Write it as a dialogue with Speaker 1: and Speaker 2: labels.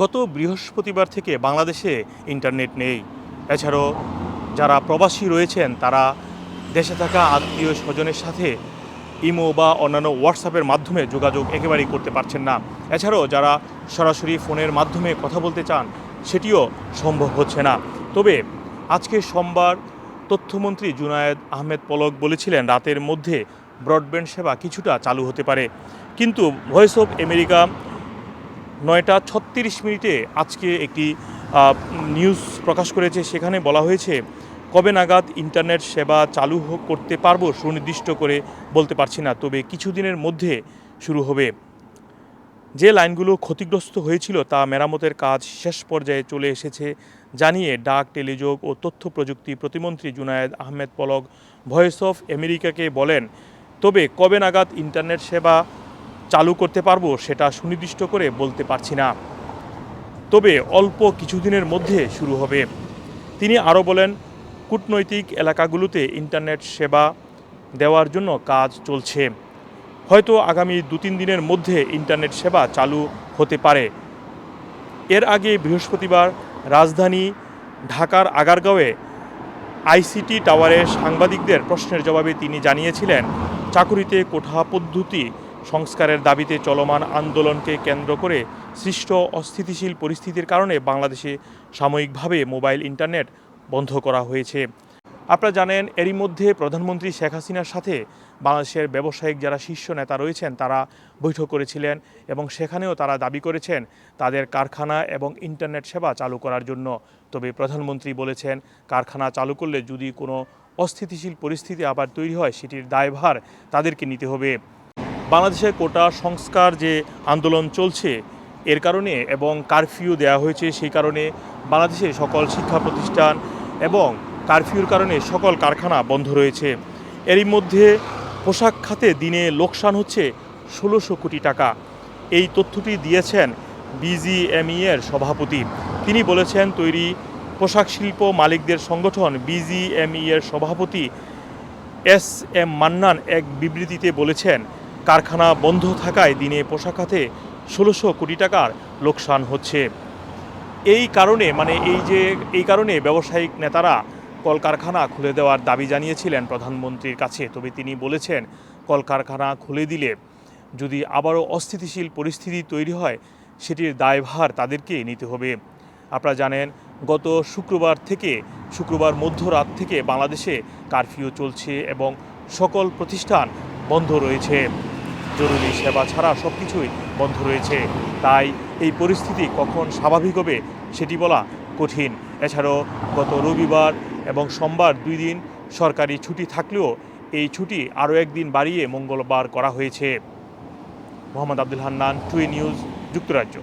Speaker 1: গত বৃহস্পতিবার থেকে বাংলাদেশে ইন্টারনেট নেই। এছাড়াও যারা প্রবাসী রয়েছেন, তারা দেশে থাকা আত্মীয় স্বজনের সাথে ইমো বা অন্যান্য হোয়াটসঅ্যাপের মাধ্যমে যোগাযোগ একেবারেই করতে পারছেন না। এছাড়াও যারা সরাসরি ফোনের মাধ্যমে কথা বলতে চান, সেটিও সম্ভব হচ্ছে না। তবে আজকে সোমবার তথ্যমন্ত্রী জুনায়েদ আহমেদ পলক বলেছিলেন, রাতের মধ্যে ব্রডব্যান্ড সেবা কিছুটা চালু হতে পারে। কিন্তু ভয়েস অফ আমেরিকা নয়টা ছত্রিশ মিনিটে আজকে একটি নিউজ প্রকাশ করেছে। সেখানে বলা হয়েছে, কবে নাগাদ ইন্টারনেট সেবা চালু করতে পারব সুনির্দিষ্ট করে বলতে পারছি না, তবে কিছুদিনের মধ্যে শুরু হবে। যে লাইনগুলো ক্ষতিগ্রস্ত হয়েছিল তা মেরামতের কাজ শেষ পর্যায়ে চলে এসেছে জানিয়ে ডাক, টেলিযোগ ও তথ্য প্রযুক্তি প্রতিমন্ত্রী জুনায়েদ আহমেদ পলক ভয়েস অফ আমেরিকাকে বলেন, তবে কবে নাগাদ ইন্টারনেট সেবা চালু করতে পারব সেটা সুনির্দিষ্ট করে বলতে পারছি না। তবে অল্প কিছুদিনের মধ্যে শুরু হবে। তিনি আরও বলেন, কূটনৈতিক এলাকাগুলোতে ইন্টারনেট সেবা দেওয়ার জন্য কাজ চলছে। হয়তো আগামী দু তিন দিনের মধ্যে ইন্টারনেট সেবা চালু হতে পারে। এর আগে বৃহস্পতিবার রাজধানী ঢাকার আগারগাঁওয়ে আইসিটি টাওয়ারে সাংবাদিকদের প্রশ্নের জবাবে তিনি জানিয়েছিলেন, চাকুরিতে কোঠা পদ্ধতি সংস্কারের দাবিতে চলমান আন্দোলনকে কেন্দ্র করে সৃষ্ট অস্থিতিশীল পরিস্থিতির কারণে বাংলাদেশে সাময়িকভাবে মোবাইল ইন্টারনেট বন্ধ করা হয়েছে। আপনারা জানেন, এরই মধ্যে প্রধানমন্ত্রী শেখ হাসিনার সাথে বাংলাদেশের ব্যবসায়িক যারা শীর্ষ নেতা রয়েছেন, তারা বৈঠক করেছিলেন এবং সেখানেও তারা দাবি করেছেন তাদের কারখানা এবং ইন্টারনেট সেবা চালু করার জন্য। তবে প্রধানমন্ত্রী বলেছেন, কারখানা চালু করলে যদি কোনো অস্থিতিশীল পরিস্থিতি আবার তৈরি হয়, সেটির দায়ভার তাদেরকে নিতে হবে। বাংলাদেশে কোটা সংস্কার যে আন্দোলন চলছে এর কারণে এবং কারফিউ দেওয়া হয়েছে সেই কারণে বাংলাদেশে সকল শিক্ষা প্রতিষ্ঠান এবং কারফিউর কারণে সকল কারখানা বন্ধ রয়েছে। এরই মধ্যে পোশাক খাতে দিনে লোকসান হচ্ছে ষোলোশো কোটি টাকা। এই তথ্যটি দিয়েছেন বিজিএমই এর সভাপতি। তিনি বলেছেন, তৈরি পোশাক শিল্প মালিকদের সংগঠন বিজিএমই এর সভাপতি এস এম মান্নান এক বিবৃতিতে বলেছেন কারখানা বন্ধ থাকায় দিনে পোশাক খাতে ষোলোশো কোটি টাকার লোকসান হচ্ছে। এই কারণে মানে এই যে, এই কারণে ব্যবসায়িক নেতারা কলকারখানা খুলে দেওয়ার দাবি জানিয়েছিলেন প্রধানমন্ত্রীর কাছে। তবে তিনি বলেছেন, কলকারখানা খুলে দিলে যদি আবারও অস্থিতিশীল পরিস্থিতি তৈরি হয়, সেটির দায়ভার তাদেরকে নিতে হবে। আপনারা জানেন, গত শুক্রবার থেকে, শুক্রবার মধ্যরাত থেকে বাংলাদেশে কারফিউ চলছে এবং সকল প্রতিষ্ঠান বন্ধ রয়েছে। জরুরি সেবা ছাড়া সব কিছুই বন্ধ রয়েছে। তাই এই পরিস্থিতি কখন স্বাভাবিক হবে সেটি বলা কঠিন। এছাড়াও গত রবিবার এবং সোমবার দুই দিন সরকারি ছুটি থাকলেও এই ছুটি আরও একদিন বাড়িয়ে মঙ্গলবার করা হয়েছে। মোহাম্মদ আব্দুল হান্নান টুই নিউজ, যুক্তরাজ্য।